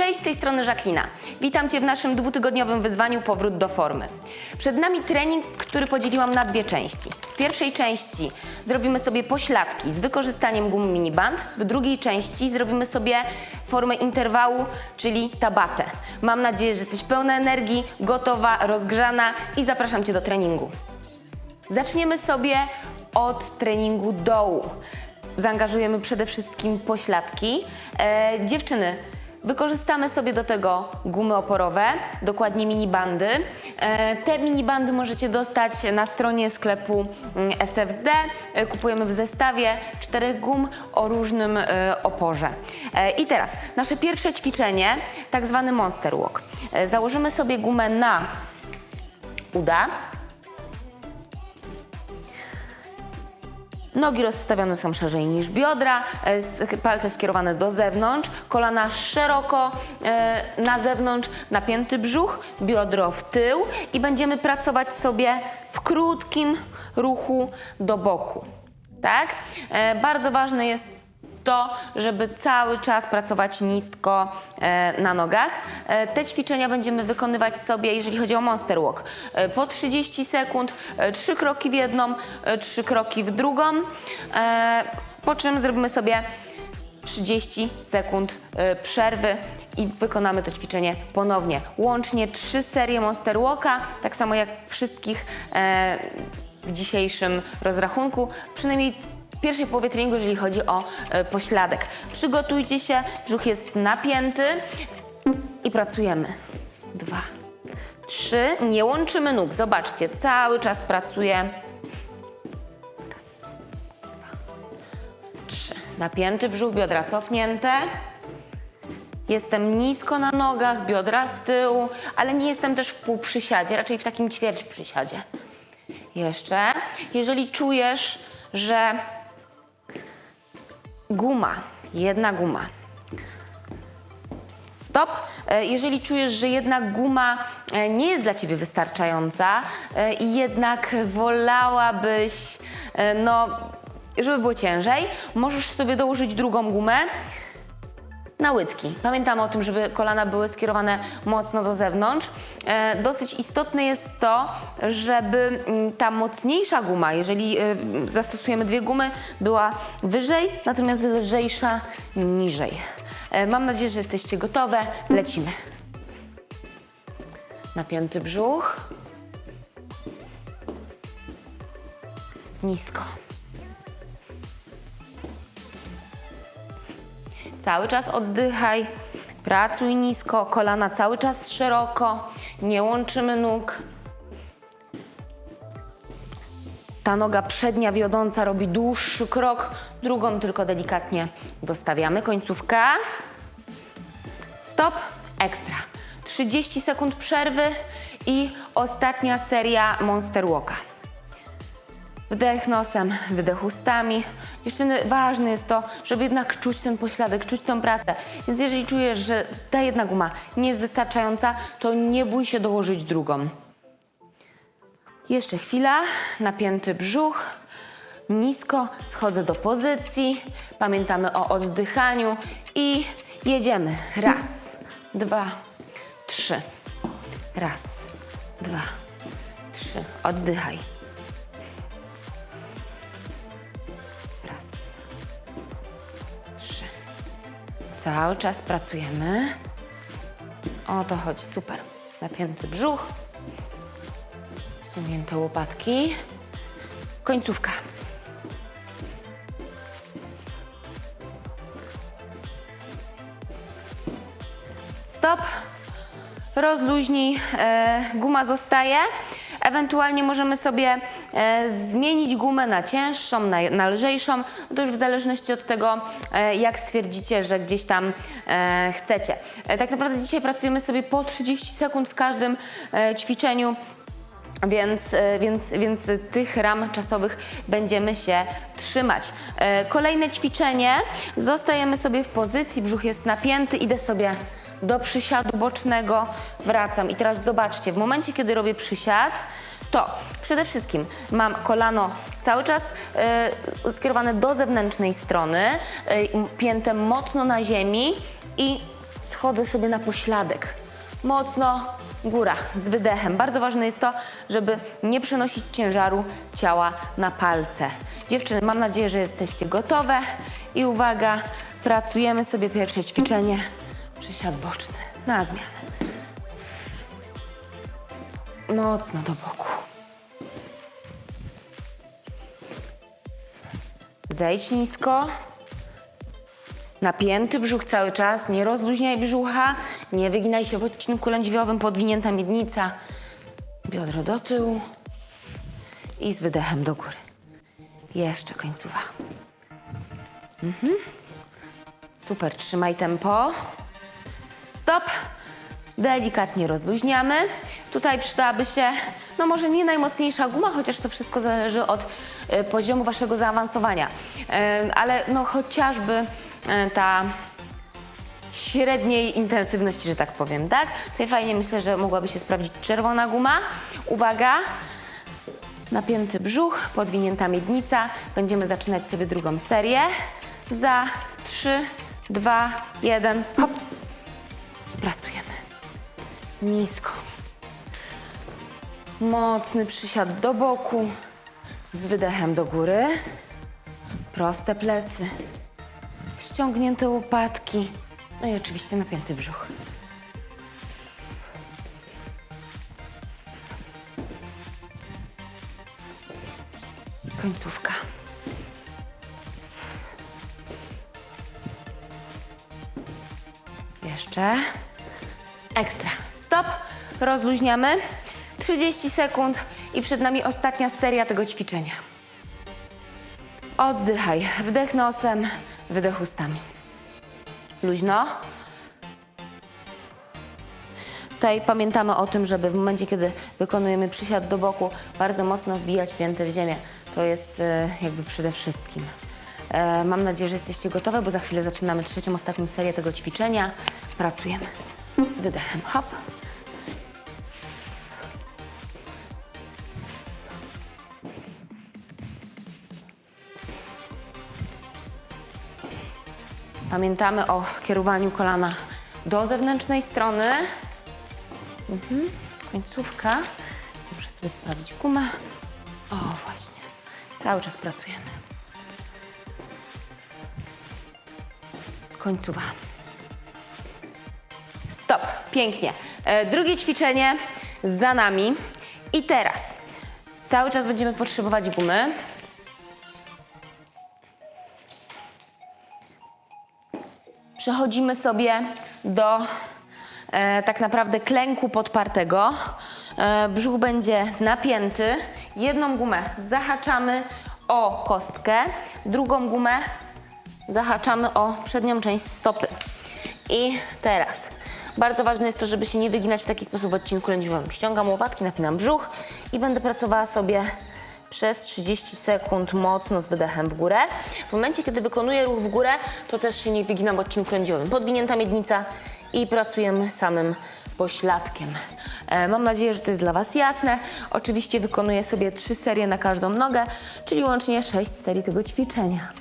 Cześć, z tej strony Żaklina. Witam Cię w naszym dwutygodniowym wyzwaniu Powrót do formy. Przed nami trening, który podzieliłam na dwie części. W pierwszej części zrobimy sobie pośladki z wykorzystaniem gum miniband, w drugiej części zrobimy sobie formę interwału, czyli tabatę. Mam nadzieję, że jesteś pełna energii, gotowa, rozgrzana i zapraszam Cię do treningu. Zaczniemy sobie od treningu dołu. Zaangażujemy przede wszystkim pośladki. E, dziewczyny, wykorzystamy sobie do tego gumy oporowe, dokładnie minibandy. E, te minibandy możecie dostać na stronie sklepu mm, SFD. E, kupujemy w zestawie czterech gum o różnym e, oporze. I teraz nasze pierwsze ćwiczenie, tak zwany monster walk. Założymy sobie gumę na uda. Nogi rozstawione są szerzej niż biodra, e, palce skierowane do zewnątrz, kolana szeroko e, na zewnątrz, napięty brzuch, biodro w tył i będziemy pracować sobie w krótkim ruchu do boku. Tak? E, Bardzo ważne jest to, żeby cały czas pracować nisko e, na nogach. E, te ćwiczenia będziemy wykonywać sobie, jeżeli chodzi o Monster Walk, e, po 30 sekund, trzy kroki w jedną, trzy kroki w drugą, po czym zrobimy sobie 30 sekund przerwy i wykonamy to ćwiczenie ponownie. Łącznie trzy serie Monster Walka, tak samo jak wszystkich w dzisiejszym rozrachunku, przynajmniej pierwszej połowie treningu, jeżeli chodzi o e, pośladek. Przygotujcie się, brzuch jest napięty i pracujemy. Dwa, trzy, nie łączymy nóg, zobaczcie, cały czas pracuję. Raz, dwa, trzy. Napięty brzuch, biodra cofnięte. Jestem nisko na nogach, biodra z tyłu, ale nie jestem też w półprzysiadzie, raczej w takim ćwierć przysiadzie. Jeszcze. Jeżeli czujesz, że guma, jedna guma. Stop. E, Jeżeli czujesz, że jednak guma e, nie jest dla Ciebie wystarczająca e, i jednak wolałabyś, no, żeby było ciężej, możesz sobie dołożyć drugą gumę na łydki. Pamiętamy o tym, żeby kolana były skierowane mocno do zewnątrz. E, dosyć istotne jest to, żeby mm, ta mocniejsza guma, jeżeli e, zastosujemy dwie gumy, była wyżej, natomiast lżejsza niżej. E, mam nadzieję, że jesteście gotowe. Lecimy. Napięty brzuch. Nisko. Cały czas oddychaj, pracuj nisko, kolana cały czas szeroko, nie łączymy nóg. Ta noga przednia wiodąca robi dłuższy krok, drugą tylko delikatnie dostawiamy. Końcówka. Stop, ekstra. 30 sekund przerwy i ostatnia seria Monster Walka. Wdech nosem, wydech ustami. Dziewczyny, ważne jest to, żeby jednak czuć ten pośladek, czuć tą pracę. Więc jeżeli czujesz, że ta jedna guma nie jest wystarczająca, to nie bój się dołożyć drugą. Jeszcze chwila, napięty brzuch, nisko, schodzę do pozycji. Pamiętamy o oddychaniu i jedziemy. Raz, dwa, trzy. Raz, dwa, trzy. Oddychaj. Cały czas pracujemy. O to chodzi, super. Napięty brzuch, ściągnięte łopatki. Końcówka. Stop. Rozluźnij, e, guma zostaje. Ewentualnie możemy sobie e, zmienić gumę na cięższą, na, na lżejszą. To już w zależności od tego, e, jak stwierdzicie, że gdzieś tam e, chcecie. Tak naprawdę dzisiaj pracujemy sobie po 30 sekund w każdym ćwiczeniu. Więc, więc, więc tych ram czasowych będziemy się trzymać. Kolejne ćwiczenie. Zostajemy sobie w pozycji, brzuch jest napięty, idę sobie do przysiadu bocznego, wracam. I teraz zobaczcie, w momencie, kiedy robię przysiad, to przede wszystkim mam kolano cały czas e, skierowane do zewnętrznej strony, e, pięte mocno na ziemi i schodzę sobie na pośladek. Mocno góra, z wydechem. Bardzo ważne jest to, żeby nie przenosić ciężaru ciała na palce. Dziewczyny, mam nadzieję, że jesteście gotowe. I uwaga, pracujemy sobie pierwsze ćwiczenie. Przysiad boczny na zmianę. Mocno do boku. Zejdź nisko. Napięty brzuch cały czas, nie rozluźniaj brzucha, nie wyginaj się w odcinku lędźwiowym, podwinięta miednica, biodro do tyłu i z wydechem do góry. Jeszcze końcowa. Mhm. Super, trzymaj tempo. Stop. Delikatnie rozluźniamy. Tutaj przydałaby się, no może nie najmocniejsza guma, chociaż to wszystko zależy od e, poziomu waszego zaawansowania. E, ale no chociażby e, ta średniej intensywności, że tak powiem, tak? Tutaj fajnie myślę, że mogłaby się sprawdzić czerwona guma. Uwaga, napięty brzuch, podwinięta miednica. Będziemy zaczynać sobie drugą serię. Za 3, 2, 1, hop. Pracujemy. Nisko. Mocny przysiad do boku. Z wydechem do góry. Proste plecy. Ściągnięte łopatki. No i oczywiście napięty brzuch. Końcówka. Jeszcze. Ekstra. Stop. Rozluźniamy. 30 sekund i przed nami ostatnia seria tego ćwiczenia. Oddychaj. Wdech nosem, wydech ustami. Luźno. Tutaj pamiętamy o tym, żeby w momencie, kiedy wykonujemy przysiad do boku, bardzo mocno wbijać pięty w ziemię. To jest e, jakby przede wszystkim. E, mam nadzieję, że jesteście gotowe, bo za chwilę zaczynamy trzecią, ostatnią serię tego ćwiczenia. Pracujemy z wydechem. Hop. Pamiętamy o kierowaniu kolana do zewnętrznej strony. Mhm. Końcówka. Muszę sobie poprawić gumę. O, właśnie. Cały czas pracujemy. Końcowa. Pięknie. E, drugie ćwiczenie za nami. I teraz cały czas będziemy potrzebować gumy. Przechodzimy sobie do e, tak naprawdę klęku podpartego. E, brzuch będzie napięty. Jedną gumę zahaczamy o kostkę, drugą gumę zahaczamy o przednią część stopy. I teraz bardzo ważne jest to, żeby się nie wyginać w taki sposób w odcinku lędźwiowym. Ściągam łopatki, napinam brzuch i będę pracowała sobie przez 30 sekund mocno z wydechem w górę. W momencie, kiedy wykonuję ruch w górę, to też się nie wyginam w odcinku lędźwiowym. Podwinięta miednica i pracujemy samym pośladkiem. E, mam nadzieję, że to jest dla Was jasne. Oczywiście wykonuję sobie trzy serie na każdą nogę, czyli łącznie sześć serii tego ćwiczenia.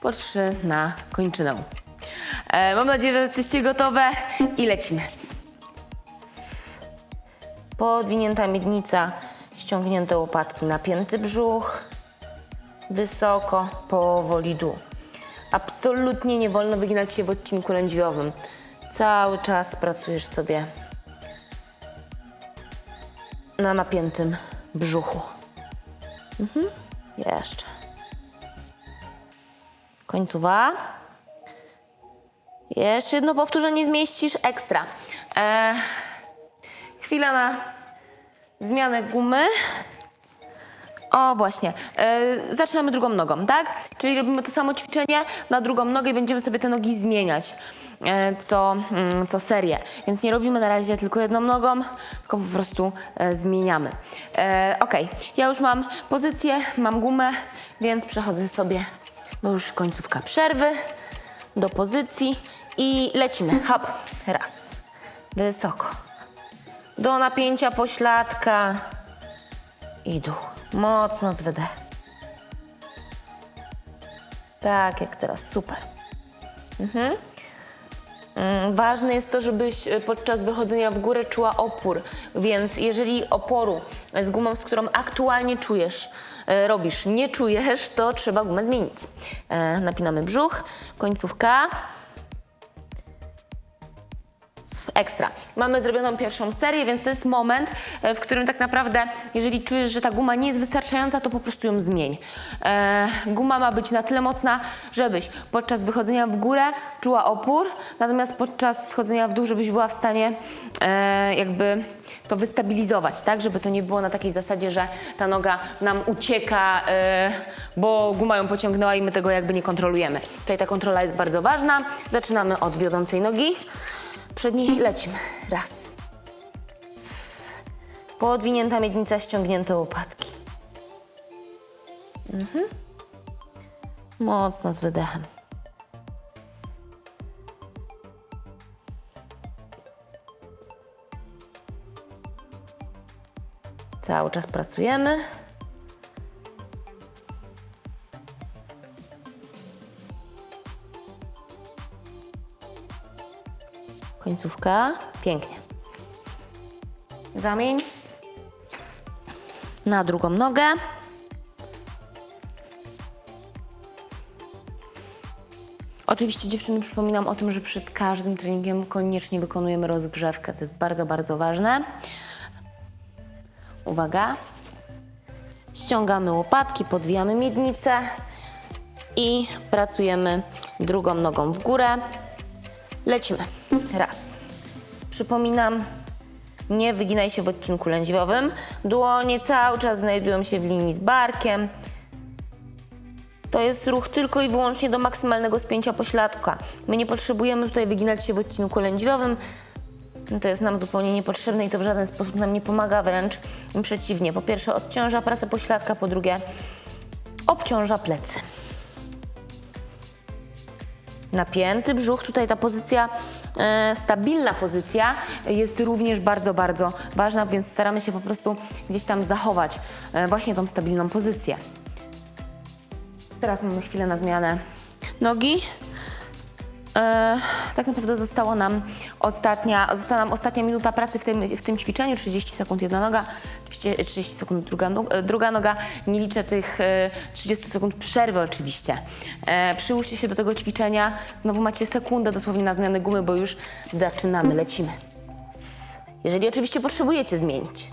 Po trzy na kończynę. E, mam nadzieję, że jesteście gotowe i lecimy. Podwinięta miednica, ściągnięte łopatki, napięty brzuch, wysoko, powoli dół. Absolutnie nie wolno wyginać się w odcinku lędźwiowym. Cały czas pracujesz sobie na napiętym brzuchu. Mhm. Jeszcze. Końcowa. Jeszcze jedno powtórzenie zmieścisz ekstra. E, chwila na zmianę gumy. O, właśnie. E, zaczynamy drugą nogą, tak? Czyli robimy to samo ćwiczenie na drugą nogę i będziemy sobie te nogi zmieniać e, co, mm, co serię. Więc nie robimy na razie tylko jedną nogą, tylko po prostu e, zmieniamy. Ok, ja już mam pozycję, mam gumę, więc przechodzę sobie, bo już końcówka przerwy, do pozycji i lecimy. Hop, raz, wysoko. Do napięcia pośladka i dół. Mocno z. Tak, jak teraz, super. Mhm. Mm, Ważne jest to, żebyś e, podczas wychodzenia w górę czuła opór, więc jeżeli oporu z gumą, z którą aktualnie czujesz, e, robisz, nie czujesz, to trzeba gumę zmienić. E, Napinamy brzuch, końcówka. Ekstra. Mamy zrobioną pierwszą serię, więc to jest moment, e, w którym tak naprawdę, jeżeli czujesz, że ta guma nie jest wystarczająca, to po prostu ją zmień. E, guma ma być na tyle mocna, żebyś podczas wychodzenia w górę czuła opór, natomiast podczas schodzenia w dół, żebyś była w stanie e, jakby to wystabilizować, tak? Żeby to nie było na takiej zasadzie, że ta noga nam ucieka, e, bo guma ją pociągnęła i my tego jakby nie kontrolujemy. Tutaj ta kontrola jest bardzo ważna. Zaczynamy od wiodącej nogi. Przedniej lecimy. Raz. Podwinięta miednica, ściągnięte łopatki. Mhm. Mocno z wydechem. Cały czas pracujemy. Końcówka. Pięknie. Zamień na drugą nogę. Oczywiście dziewczyny przypominam o tym, że przed każdym treningiem koniecznie wykonujemy rozgrzewkę. To jest bardzo, bardzo ważne. Uwaga. Ściągamy łopatki, podwijamy miednicę i pracujemy drugą nogą w górę. Lecimy. Raz. Przypominam, nie wyginaj się w odcinku lędźwiowym. Dłonie cały czas znajdują się w linii z barkiem. To jest ruch tylko i wyłącznie do maksymalnego spięcia pośladka. My nie potrzebujemy tutaj wyginać się w odcinku lędźwiowym. To jest nam zupełnie niepotrzebne i to w żaden sposób nam nie pomaga, wręcz przeciwnie. Po pierwsze odciąża pracę pośladka, po drugie obciąża plecy. Napięty brzuch, tutaj ta pozycja, e, stabilna pozycja jest również bardzo, bardzo ważna, więc staramy się po prostu gdzieś tam zachować e, właśnie tą stabilną pozycję. Teraz mamy chwilę na zmianę nogi. E, tak naprawdę zostało nam ostatnia, została nam ostatnia minuta pracy w tym, w tym ćwiczeniu, 30 sekund jedna noga, 30 30 sekund druga, no, e, druga noga. Nie liczę tych e, 30 sekund przerwy oczywiście. E, przyłóżcie się do tego ćwiczenia, znowu macie sekundę dosłownie na zmianę gumy, bo już zaczynamy, lecimy. Jeżeli oczywiście potrzebujecie zmienić.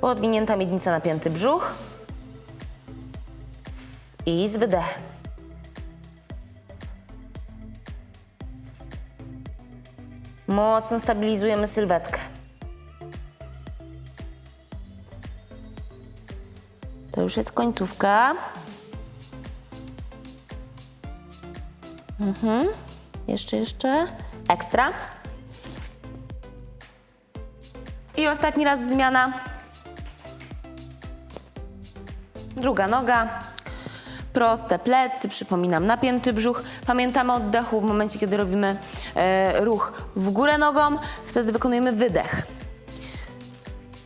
Podwinięta miednica, napięty brzuch i z wydechem. Mocno stabilizujemy sylwetkę. To już jest końcówka. Mhm. Jeszcze, jeszcze. Ekstra. I ostatni raz zmiana. Druga noga. Proste plecy, przypominam, napięty brzuch. Pamiętamy oddechu w momencie, kiedy robimy e, ruch w górę nogą, wtedy wykonujemy wydech.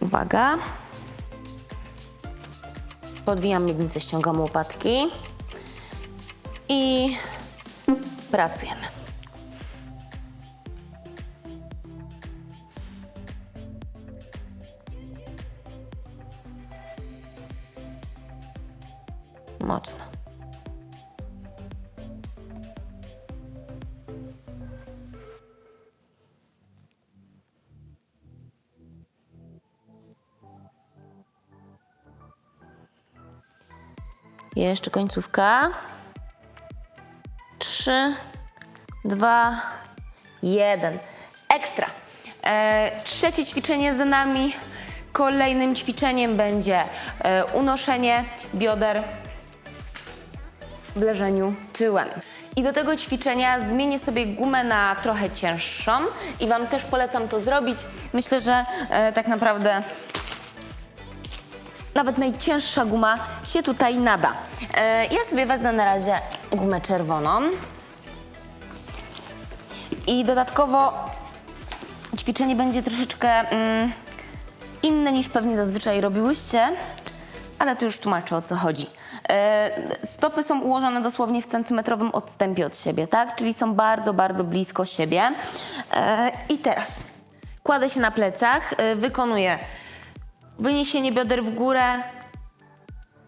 Uwaga. Podwijam miednicę, ściągam łopatki i pracujemy. Jeszcze końcówka. Trzy, dwa, jeden. Ekstra. E, trzecie ćwiczenie za nami. Kolejnym ćwiczeniem będzie e, unoszenie bioder w leżeniu tyłem. I do tego ćwiczenia zmienię sobie gumę na trochę cięższą i Wam też polecam to zrobić. Myślę, że e, tak naprawdę nawet najcięższa guma się tutaj nada. E, ja sobie wezmę na razie gumę czerwoną. I dodatkowo ćwiczenie będzie troszeczkę mm, inne niż pewnie zazwyczaj robiłyście, ale to już tłumaczę o co chodzi. E, Stopy są ułożone dosłownie w centymetrowym odstępie od siebie, tak? Czyli są bardzo, bardzo blisko siebie. E, I teraz kładę się na plecach, e, wykonuję wyniesienie bioder w górę,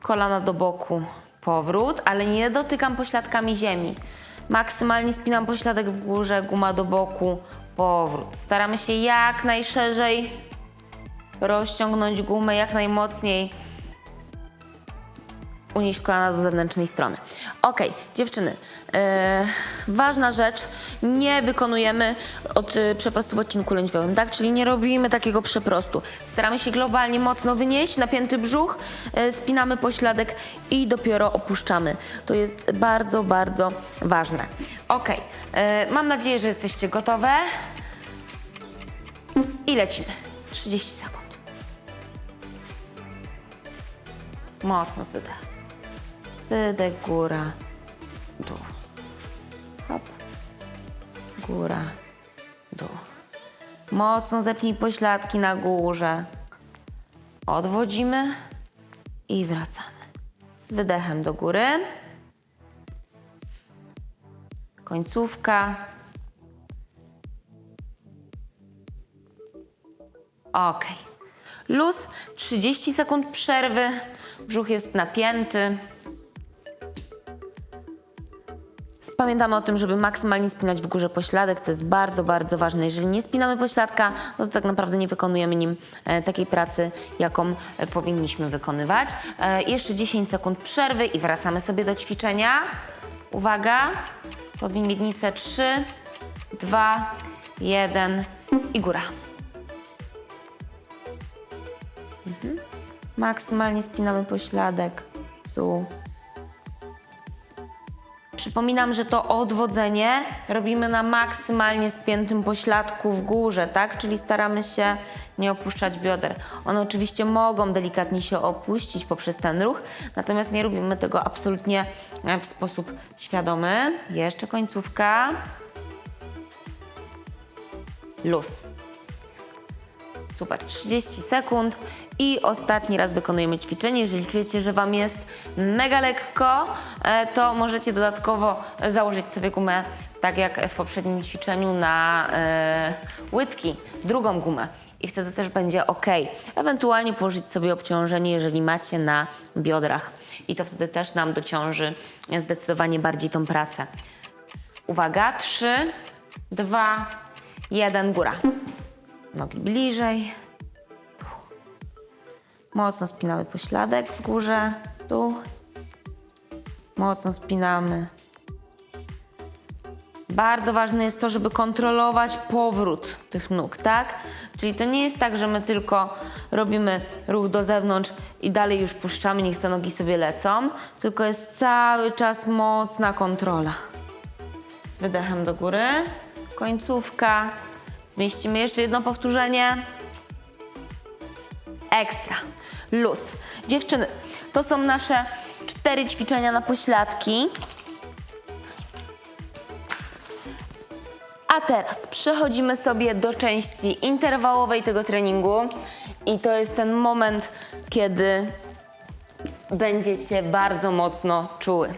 kolana do boku, powrót, ale nie dotykam pośladkami ziemi. Maksymalnie spinam pośladek w górze, guma do boku, powrót. Staramy się jak najszerzej rozciągnąć gumę, jak najmocniej unieść kolana do zewnętrznej strony. Ok, dziewczyny, e, ważna rzecz, nie wykonujemy od e, przeprostu w odcinku lędźwiowym, tak? Czyli nie robimy takiego przeprostu. Staramy się globalnie mocno wynieść, napięty brzuch, e, spinamy pośladek i dopiero opuszczamy. To jest bardzo, bardzo ważne. Ok, e, mam nadzieję, że jesteście gotowe. I lecimy. 30 sekund. Mocno wydech. Wydech, góra, dół. Hop. Góra, dół. Mocno zepnij pośladki na górze. Odwodzimy i wracamy. Z wydechem do góry. Końcówka. Ok. Luz, 30 sekund przerwy. Brzuch jest napięty. Pamiętamy o tym, żeby maksymalnie spinać w górze pośladek. To jest bardzo, bardzo ważne. Jeżeli nie spinamy pośladka, no to tak naprawdę nie wykonujemy nim e, takiej pracy, jaką e, powinniśmy wykonywać. E, jeszcze 10 sekund przerwy i wracamy sobie do ćwiczenia. Uwaga. Podwiń miednicę. 3, 2, 1 i góra. Mhm. Maksymalnie spinamy pośladek. Tu. Przypominam, że to odwodzenie robimy na maksymalnie spiętym pośladku w górze, tak? Czyli staramy się nie opuszczać bioder. One oczywiście mogą delikatnie się opuścić poprzez ten ruch, natomiast nie robimy tego absolutnie w sposób świadomy. Jeszcze końcówka. Luz. Super, 30 sekund i ostatni raz wykonujemy ćwiczenie. Jeżeli czujecie, że Wam jest mega lekko, e, to możecie dodatkowo założyć sobie gumę, tak jak w poprzednim ćwiczeniu na e, łydki, drugą gumę i wtedy też będzie ok. Ewentualnie położyć sobie obciążenie, jeżeli macie na biodrach i to wtedy też nam dociąży zdecydowanie bardziej tą pracę. Uwaga, 3, 2, 1, góra. Nogi bliżej. Mocno spinamy pośladek w górze. Tu. Mocno spinamy. Bardzo ważne jest to, żeby kontrolować powrót tych nóg, tak? Czyli to nie jest tak, że my tylko robimy ruch do zewnątrz i dalej już puszczamy, niech te nogi sobie lecą, tylko jest cały czas mocna kontrola. Z wydechem do góry, końcówka. Zmieścimy jeszcze jedno powtórzenie. Ekstra. Luz. Dziewczyny, to są nasze cztery ćwiczenia na pośladki. A teraz przechodzimy sobie do części interwałowej tego treningu i to jest ten moment, kiedy będziecie bardzo mocno czuły.